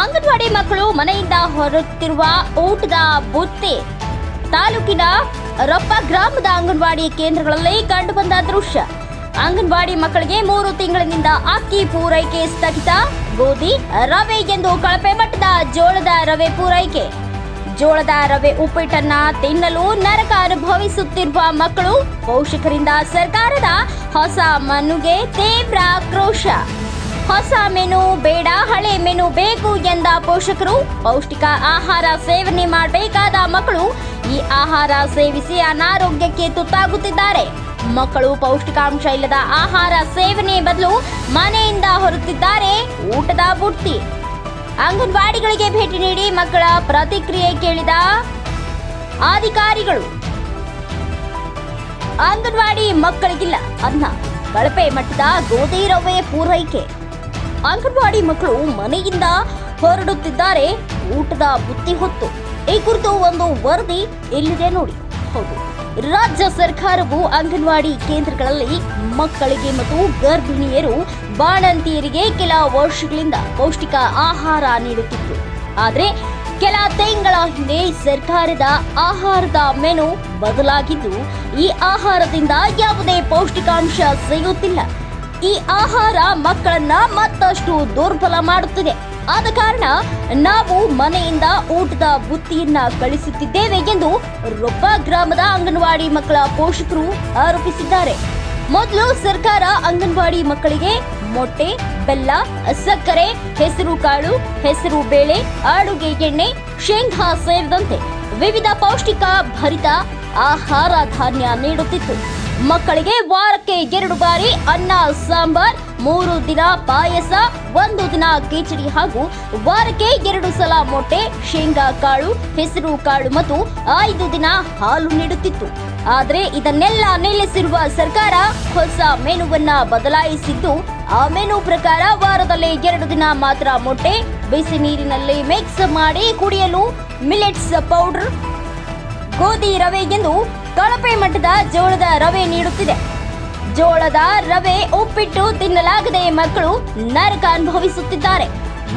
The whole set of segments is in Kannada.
ಅಂಗನವಾಡಿ ಮಕ್ಕಳು ಮನೆಯಿಂದ ಹೊರತಿರುವ ಊಟದ ಬುತ್ತಿ ತಾಲೂಕಿನ ರೊಪ್ಪ ಗ್ರಾಮದ ಅಂಗನವಾಡಿ ಕೇಂದ್ರಗಳಲ್ಲಿ ಕಂಡುಬಂದ ದೃಶ್ಯ. ಅಂಗನವಾಡಿ ಮಕ್ಕಳಿಗೆ ಮೂರು ತಿಂಗಳಿನಿಂದ ಅಕ್ಕಿ ಪೂರೈಕೆ ಸ್ಥಗಿತ. ಗೋಧಿ, ರವೆ ಎಂದು ಕಳಪೆ ಮಟ್ಟದ ಜೋಳದ ರವೆ ಪೂರೈಕೆ. ಜೋಳದ ರವೆ ಉಪ್ಪಿಟ್ಟನ್ನ ತಿನ್ನಲು ನರಕ ಅನುಭವಿಸುತ್ತಿರುವ ಮಕ್ಕಳು ಪೋಷಕರಿಂದ ಸರ್ಕಾರದ ಹೊಸ ಮನುಗೆ ತೀವ್ರ ಆಕ್ರೋಶ. ಹೊಸ ಮೆನು, ಬೇಡ, ಹಳೆ ಮೆನು ಬೇಕು ಎಂದ ಪೋಷಕರು. ಪೌಷ್ಟಿಕ ಆಹಾರ ಸೇವನೆ ಮಾಡಬೇಕಾದ ಮಕ್ಕಳು ಈ ಆಹಾರ ಸೇವಿಸಿ ಅನಾರೋಗ್ಯಕ್ಕೆ ತುತ್ತಾಗುತ್ತಿದ್ದಾರೆ. ಮಕ್ಕಳು ಪೌಷ್ಟಿಕಾಂಶ ಇಲ್ಲದ ಆಹಾರ ಸೇವನೆ ಬದಲು ಮನೆಯಿಂದ ಹೊರತಿದ್ದಾರೆ ಊಟದ ಬುಟ್ಟಿ. ಅಂಗನವಾಡಿಗಳಿಗೆ ಭೇಟಿ ನೀಡಿ ಮಕ್ಕಳ ಪ್ರತಿಕ್ರಿಯೆ ಕೇಳಿದ ಅಧಿಕಾರಿಗಳು. ಅಂಗನವಾಡಿ ಮಕ್ಕಳಿಗಿಲ್ಲ, ಅನ್ನ, ಕಳಪೆ ಮಟ್ಟದ ಗೋಧಿ ರವೆ ಪೂರೈಕೆ. ಅಂಗನವಾಡಿ ಮಕ್ಕಳು ಮನೆಯಿಂದ ಹೊರಡುತ್ತಿದ್ದಾರೆ. ಊಟದ ಬುತ್ತಿ ಹೊತ್ತು. ಈ ಕುರಿತು ಒಂದು ವರದಿ ಇಲ್ಲಿದೆ ನೋಡಿ. ಹೌದು. ರಾಜ್ಯ ಸರ್ಕಾರವು ಅಂಗನವಾಡಿ ಕೇಂದ್ರಗಳಲ್ಲಿ ಮಕ್ಕಳಿಗೆ ಮತ್ತು ಗರ್ಭಿಣಿಯರು ಬಾಣಂತಿಯರಿಗೆ ಕೆಲ ವರ್ಷಗಳಿಂದ ಪೌಷ್ಟಿಕ ಆಹಾರ ನೀಡುತ್ತಿತ್ತು. ಆದರೆ ಕೆಲ ತಿಂಗಳ ಹಿಂದೆ ಸರ್ಕಾರದ ಆಹಾರದ ಮೆನು ಬದಲಾಗಿದ್ದು ಈ ಆಹಾರದಿಂದ ಯಾವುದೇ ಪೌಷ್ಟಿಕಾಂಶ ಸಿಗುತ್ತಿಲ್ಲ. ಈ ಆಹಾರ ಮಕ್ಕಳನ್ನ ಮತ್ತಷ್ಟು ದುರ್ಬಲ ಮಾಡುತ್ತಿದೆ. ಆದ ಕಾರಣ ನಾವು ಮನೆಯಿಂದ ಊಟದ ಬುತ್ತಿಯನ್ನ ಕಳಿಸುತ್ತಿದ್ದೇವೆ ಎಂದು ರೊಬ್ಬ ಗ್ರಾಮದ ಅಂಗನವಾಡಿ ಮಕ್ಕಳ ಪೋಷಕರು ಆರೋಪಿಸಿದ್ದಾರೆ. ಮೊದಲು ಸರ್ಕಾರ ಅಂಗನವಾಡಿ ಮಕ್ಕಳಿಗೆ ಮೊಟ್ಟೆ, ಬೆಲ್ಲ, ಸಕ್ಕರೆ, ಹೆಸರು ಕಾಳು, ಹೆಸರು ಬೇಳೆ ಅಡುಗೆ ಎಣ್ಣೆ, ಶೇಂಗಾ ಸೇರಿದಂತೆ ವಿವಿಧ ಪೌಷ್ಟಿಕ ಭರಿತ ಆಹಾರ ಧಾನ್ಯ ನೀಡುತ್ತಿತ್ತು. ಮಕ್ಕಳಿಗೆ ವಾರಕ್ಕೆ ಎರಡು ಬಾರಿ ಅನ್ನ, ಸಾಂಬಾರ್, ಮೂರು ದಿನ ಪಾಯಸ, ಒಂದು ದಿನ ಕಿಚಡಿ ಹಾಗೂ ವಾರಕ್ಕೆ ಎರಡು ಸಲ ಮೊಟ್ಟೆ, ಶೇಂಗಾ ಕಾಳು, ಹೆಸರು ಕಾಳು ಮತ್ತು ಐದು ದಿನ ಹಾಲು ನೀಡುತ್ತಿತ್ತು. ಆದರೆ ಇದನ್ನೆಲ್ಲ ನಿಲ್ಲಿಸಿರುವ ಸರ್ಕಾರ ಹೊಸ ಮೆನುವನ್ನ ಬದಲಾಯಿಸಿದ್ದು, ಆ ಮೆನು ಪ್ರಕಾರ ವಾರದಲ್ಲಿ ಎರಡು ದಿನ ಮಾತ್ರ ಮೊಟ್ಟೆ, ಬಿಸಿ ನೀರಿನಲ್ಲಿ ಮಿಕ್ಸ್ ಮಾಡಿ ಕುಡಿಯಲು ಮಿಲೆಟ್ಸ್ ಪೌಡರ್ ಗೋಧಿ ರವೆ ಎಂದು ಕಳಪೆ ಮಟ್ಟದ ಜೋಳದ ರವೆ ನೀಡುತ್ತಿದೆ. ಜೋಳದ ರವೆ ಉಪ್ಪಿಟ್ಟು ತಿನ್ನಲಾಗದೆ ಮಕ್ಕಳು ನರಕ ಅನುಭವಿಸುತ್ತಿದ್ದಾರೆ.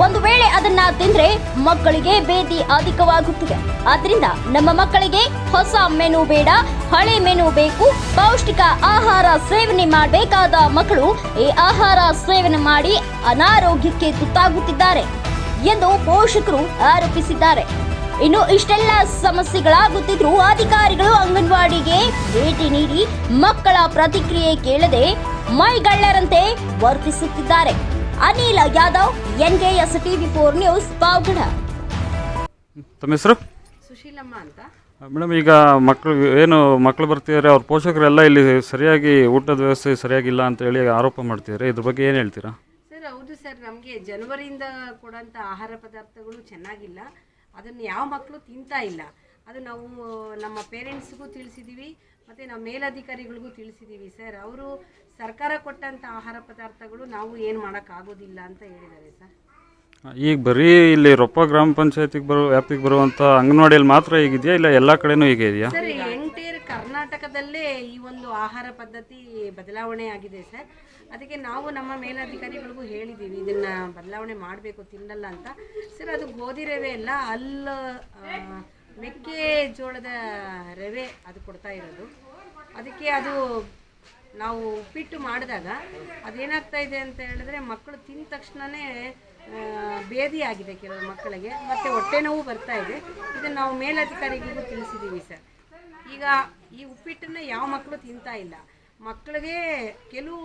ಒಂದು ವೇಳೆ ಅದನ್ನ ತಿಂದ್ರೆ ಮಕ್ಕಳಿಗೆ ಬೇದಿ ಅಧಿಕವಾಗುತ್ತಿದೆ. ಆದ್ರಿಂದ ನಮ್ಮ ಮಕ್ಕಳಿಗೆ ಹೊಸ ಮೆನು ಬೇಡ, ಹಳೆ ಮೆನು ಬೇಕು, ಪೌಷ್ಟಿಕ ಆಹಾರ ಸೇವನೆ ಮಾಡಬೇಕಾದ ಮಕ್ಕಳು ಈ ಆಹಾರ ಸೇವನೆ ಮಾಡಿ ಅನಾರೋಗ್ಯಕ್ಕೆ ತುತ್ತಾಗುತ್ತಿದ್ದಾರೆ ಎಂದು ಪೋಷಕರು ಆರೋಪಿಸಿದ್ದಾರೆ. ಇನ್ನು ಇಷ್ಟೆಲ್ಲ ಸಮಸ್ಯೆಗಳಾಗುತ್ತಿದ್ರು ಅಧಿಕಾರಿಗಳು ಅಂಗನವಾಡಿಗೆ ಭೇಟಿ ನೀಡಿ ಮಕ್ಕಳ ಪ್ರತಿಕ್ರಿಯೆ ಕೇಳದೆ ಮೈಗಳ್ಳರಂತೆ ವರ್ತಿಸುತ್ತಿದ್ದಾರೆ. Anil Yadav NKS TV four news Pavagada ತಮ್ಮ ಹೆಸರು? ಸುಶೀಲಮ್ಮ ಅಂತ. ಮೇಡಮ್ ಈಗ ಮಕ್ಕಳು ಏನು ಮಕ್ಕಳು ಬರ್ತಿದ್ದಾರೆ ಅವ್ರ ಪೋಷಕರೆಲ್ಲ ಇಲ್ಲಿ ಸರಿಯಾಗಿ ಊಟದ ವ್ಯವಸ್ಥೆ ಸರಿಯಾಗಿಲ್ಲ ಅಂತ ಹೇಳಿ ಆರೋಪ ಮಾಡ್ತಿದ್ದಾರೆ ಇದ್ರ ಬಗ್ಗೆ ಏನು ಹೇಳ್ತೀರಾ? ಸರ್ ಹೌದು ಸರ್ ನಮಗೆ ಜನವರಿಯಿಂದ ಕೊಡೋಂಥ ಆಹಾರ ಪದಾರ್ಥಗಳು ಚೆನ್ನಾಗಿಲ್ಲ. ಅದನ್ನು ಯಾವ ಮಕ್ಕಳು ತಿಂತಾ ಇಲ್ಲ. ಅದು ನಾವು ನಮ್ಮ ಪೇರೆಂಟ್ಸ್ಗೂ ತಿಳಿಸಿದ್ದೀವಿ ಮತ್ತು ನಾವು ಮೇಲಧಿಕಾರಿಗಳಿಗೂ ತಿಳಿಸಿದ್ದೀವಿ ಸರ್. ಅವರು ಸರ್ಕಾರ ಕೊಟ್ಟಂಥ ಆಹಾರ ಪದಾರ್ಥಗಳು ನಾವು ಏನು ಮಾಡೋಕ್ಕಾಗೋದಿಲ್ಲ ಅಂತ ಹೇಳಿದ್ದಾರೆ ಸರ್. ಈಗ ಬರೀ ಇಲ್ಲಿ ರೊಪ್ಪ ಗ್ರಾಮ ಪಂಚಾಯತಿಗೆ ಬರೋ ವ್ಯಾಪ್ತಿಗೆ ಬರುವಂಥ ಅಂಗನವಾಡಿಯಲ್ಲಿ ಮಾತ್ರ ಈಗಿದೆಯಾ ಇಲ್ಲ ಎಲ್ಲ ಕಡೆನೂ ಈಗ ಇದೆಯಾ? ಸರ್ ಕರ್ನಾಟಕದಲ್ಲೇ ಈ ಒಂದು ಆಹಾರ ಪದ್ಧತಿ ಬದಲಾವಣೆ ಆಗಿದೆ ಸರ್. ಅದಕ್ಕೆ ನಾವು ನಮ್ಮ ಮೇಲಧಿಕಾರಿಗಳಿಗೂ ಹೇಳಿದ್ದೀವಿ ಇದನ್ನು ಬದಲಾವಣೆ ಮಾಡಬೇಕು, ತಿನ್ನಲ್ಲ ಅಂತ. ಸರ್, ಅದು ಗೋಧಿ ರವೆ ಅಲ್ಲ ಅಲ್ಲ ಮೆಕ್ಕೆ ಮೆಕ್ಕೆಜೋಳದ ರವೆ ಅದು ಕೊಡ್ತಾ ಇರೋದು. ಅದಕ್ಕೆ ಅದು ನಾವು ಉಪ್ಪಿಟ್ಟು ಮಾಡಿದಾಗ ಅದೇನಾಗ್ತಾ ಇದೆ ಅಂತ ಹೇಳಿದ್ರೆ ಮಕ್ಕಳು ತಿಂದ ತಕ್ಷಣವೇ ಬೇದಿ ಆಗಿದೆ ಕೆಲವು ಮಕ್ಕಳಿಗೆ, ಮತ್ತು ಹೊಟ್ಟೆ ನೋವು ಬರ್ತಾ ಇದೆ. ಇದನ್ನು ನಾವು ಮೇಲಧಿಕಾರಿಗಳಿಗೂ ತಿಳಿಸಿದ್ದೀವಿ ಸರ್. ಈಗ ಈ ಉಪ್ಪಿಟ್ಟನ್ನು ಯಾವ ಮಕ್ಕಳು ತಿಂತಾ ಇಲ್ಲ. ಮಕ್ಕಳಿಗೆ ಕೆಲವು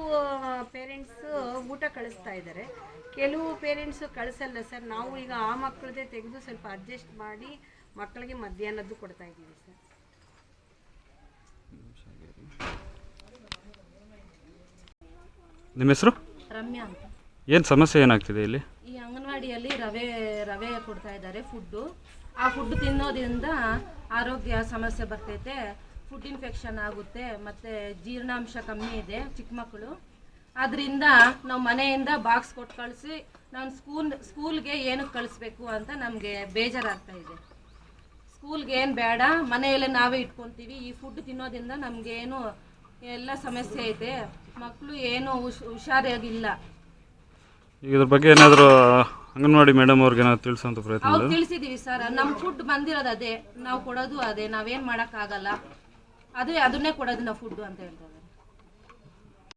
ಪೇರೆಂಟ್ಸು ಊಟ ಕಳಿಸ್ತಾ ಇದ್ದಾರೆ. ಕೆಲವು ಪೇರೆಂಟ್ಸು ಕಳಿಸಲ್ಲ ಸರ್. ನಾವು ಈಗ ಆ ಮಕ್ಕಳದೇ ತೆಗೆದು ಸ್ವಲ್ಪ ಅಡ್ಜಸ್ಟ್ ಮಾಡಿ ಮಕ್ಕಳಿಗೆ ಮಧ್ಯಾಹ್ನದ್ದು ಕೊಡ್ತಾ ಇದ್ದೀವಿ ಸರ್. ನಿಮ್ಮ ಹೆಸರು? ರಮ್ಯಾ ಅಂತ. ಏನು ಸಮಸ್ಯೆ ಏನಾಗ್ತಿದೆ ಇಲ್ಲಿ ಈ ಅಂಗನವಾಡಿಯಲ್ಲಿ ರವೆ ರವೆ ಕೊಡ್ತಾ ಇದ್ದಾರೆ ಫುಡ್ಡು. ಆ ಫುಡ್ ತಿನ್ನೋದ್ರಿಂದ ಆರೋಗ್ಯ ಸಮಸ್ಯೆ ಬರ್ತೈತೆ. ಫುಡ್ ಇನ್ಫೆಕ್ಷನ್ ಆಗುತ್ತೆ, ಮತ್ತು ಜೀರ್ಣಾಂಶ ಕಮ್ಮಿ ಇದೆ ಚಿಕ್ಕ ಮಕ್ಕಳು. ಅದರಿಂದ ನಾವು ಮನೆಯಿಂದ ಬಾಕ್ಸ್ ಕೊಟ್ಟು ಕಳಿಸಿ ನಾನು ಸ್ಕೂಲ್ ಸ್ಕೂಲ್ಗೆ ಏನಕ್ಕೆ ಕಳಿಸ್ಬೇಕು ಅಂತ ನಮಗೆ ಬೇಜಾರಾಗ್ತಾ ಇದೆ. ಸ್ಕೂಲ್ಗೆ ಏನು ಬೇಡ, ಮನೆಯಲ್ಲೇ ನಾವೇ ಇಟ್ಕೊತೀವಿ. ಈ ಫುಡ್ ತಿನ್ನೋದ್ರಿಂದ ನಮಗೇನು ಎಲ್ಲ ಸಮಸ್ಯೆ ಇದೆ ಮಕ್ಕಳು ಏನು ಹುಷ್, ಹುಷಾರಾಗಿಲ್ಲ. ಇದ್ರ ಬಗ್ಗೆ ಏನಾದರೂ ಅಂಗನವಾಡಿ ಮೇಡಮ್ ಅವ್ರಿಗೆ ನಾವು ತಿಳಿಸೋಂಥ ಪ್ರಯತ್ನ ಅವ್ರು? ತಿಳಿಸಿದೀವಿ ಸರ್. ನಮ್ಮ ಫುಡ್ ಬಂದಿರೋದು ಅದೇ. ನಾವು ಕೊಡೋದು ಅದೇ. ನಾವೇನ್ ಮಾಡಕ್ ಆಗಲ್ಲ ಅದೇ ಅದನ್ನೇ ಕೊಡೋದು ನಾವು ಫುಡ್ ಅಂತ ಹೇಳ್ತಾರೆ.